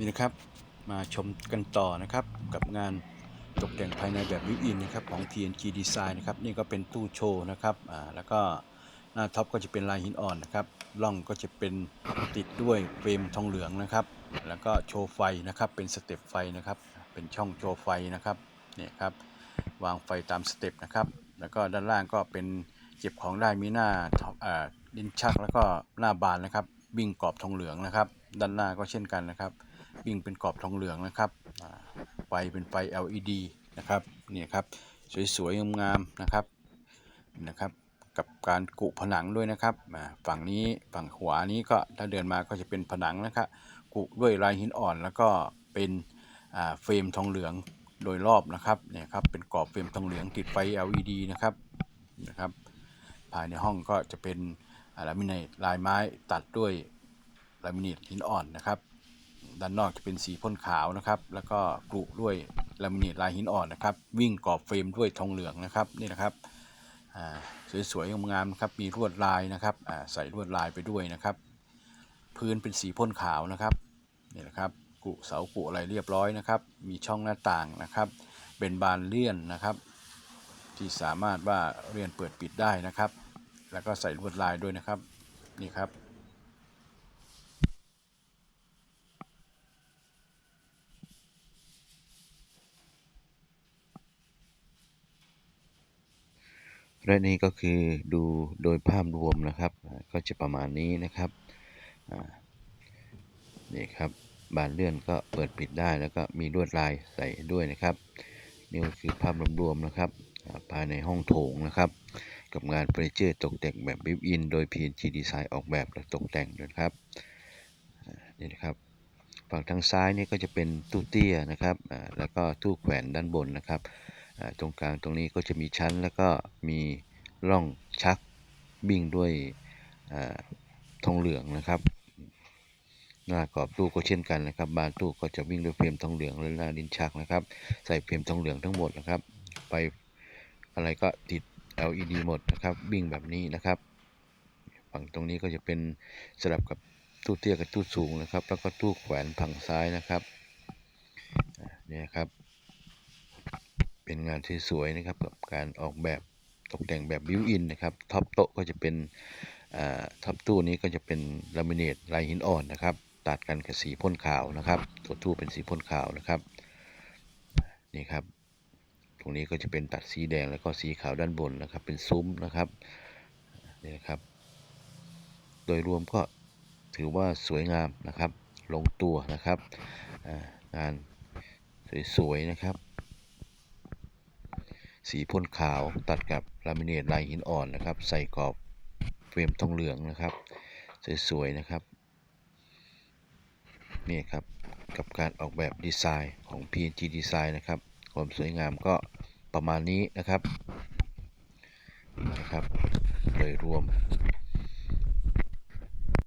นี่นะครับมาชมกันต่อนะครับกับงานตกแต่งภายในแบบวิวอินนะครับของ TNG Design นะครับนี่ก็เป็นตู้โชว์นะครับอ่าแล้วก็หน้าท็อปก็จะเป็นลายหินอ่อนนะครับล่องก็จะเป็นติดด้วยเฟรมทองเหลืองนะครับ แล้วก็โชว์ไฟนะครับเป็นสเต็ปไฟนะครับเป็นช่องโชว์ไฟนะครับเนี่ยครับวางไฟตามสเต็ปนะครับแล้วก็ด้านล่างก็เป็นเก็บของได้มีหน้าท็อปอ่าลิ้นชักแล้วก็หน้าบานนะครับบิ่งกรอบทองเหลืองนะครับ ด้านหน้าก็เช่นกันนะครับ บิ่งเป็นกรอบทองเหลืองนะครับไฟเป็นไฟ LED นะครับเนี่ยครับสวยๆงามๆนะครับนะครับ กับการกุผนังด้วยนะครับฝั่งนี้ฝั่งขวานี้ก็ถ้าเดินมาก็จะเป็นผนังนะครับกุด้วยลายหินอ่อนแล้วก็เป็นเฟรมทองเหลืองโดยรอบนะครับเนี่ยครับเป็นกรอบเฟรมทองเหลืองติดไฟ LED นะครับนะครับ ภายในห้องก็จะเป็นลามิเนตลายไม้ตัดด้วยลามิเนตหินอ่อนนะครับ ด้านนอกจะเป็นสีพ่นขาวนะครับ แล้วก็กรุด้วยลามิเนตลายหินอ่อนนะครับ วิ่งกรอบเฟรมด้วยทองเหลืองนะครับนี่นะครับสวยๆงามๆนครับมีลวดลายนะครับใส่ลวดลายไปด้วยนะครับ พื้นเป็นสีพ่นขาวนะครับนี่นะครับกุเสากุอะไรเรียบร้อยนะครับ มีช่องหน้าต่างนะครับ เป็นบานเลื่อนนะครับ ที่สามารถว่าเลื่อนเปิดปิดได้นะครับ แล้วก็ใส่ลวดลายด้วยนะครับนี่ครับ และนี่ก็คือดูโดยภาพรวมนะครับ ก็จะประมาณนี้นะครับนี่ครับบานเลื่อนก็เปิดปิดได้แล้วก็มีลวดลายใส่ด้วยนะครับ นี่ก็คือภาพรวมๆนะครับภายในห้องโถงนะครับ กับงานเฟอร์นิเจอร์ตกแต่งแบบบิวอิน โดย PNG Design ออกแบบและตกแต่งด้วยครับนี่นะครับฝั่งทางซ้ายนี่ก็จะเป็นตู้เตี้ยนะครับแล้วก็ตู้แขวนด้านบนนะครับ ตรงกลางตรงนี้ก็จะมีชั้นแล้วก็มีร่องชักบิ่งด้วยอทองเหลืองนะครับหน้ากรอบตู้ก็เช่นกันนะครับ บานตู้ก็จะวิ่งด้วยเฟรมทองเหลืองและหน้าลิ้นชักนะครับ ใส่เฟรมทองเหลืองทั้งหมดนะครับไฟอะไรก็ติด LED หมดนะครับ วิ่งแบบนี้นะครับ ฝั่งตรงนี้ก็จะเป็นสลับกับตู้เตี้ยกับตู้สูงนะครับ แล้วก็ตู้แขวนฝั่งซ้ายนะครับเนี่ยครับ เป็นงานที่สวยนะครับกับการออกแบบตกแต่งแบบบิวอินนะครับท็อปโต๊ะก็จะเป็นท็อปตู้นี้ก็จะเป็นลามิเนตลายหินอ่อนนะครับ ตัดกันกับสีพ่นขาวนะครับ ตัวตู้เป็นสีพ่นขาวนะครับนี่ครับ ตรงนี้ก็จะเป็นตัดสีแดงแล้วก็สีขาวด้านบนนะครับ เป็นซุ้มนะครับนี่นะครับ โดยรวมก็ถือว่าสวยงามนะครับ ลงตัวนะครับงานสวยๆนะครับ สีพ่นขาวตัดกับลามิเนตลายหินอ่อนนะครับ ใส่กรอบเฟรมทองเหลืองนะครับ สวยๆนะครับ นี่ครับกับการออกแบบดีไซน์ของ PNG Design นะครับ ความสวยงามก็ประมาณนี้นะครับนะครับโดยรวม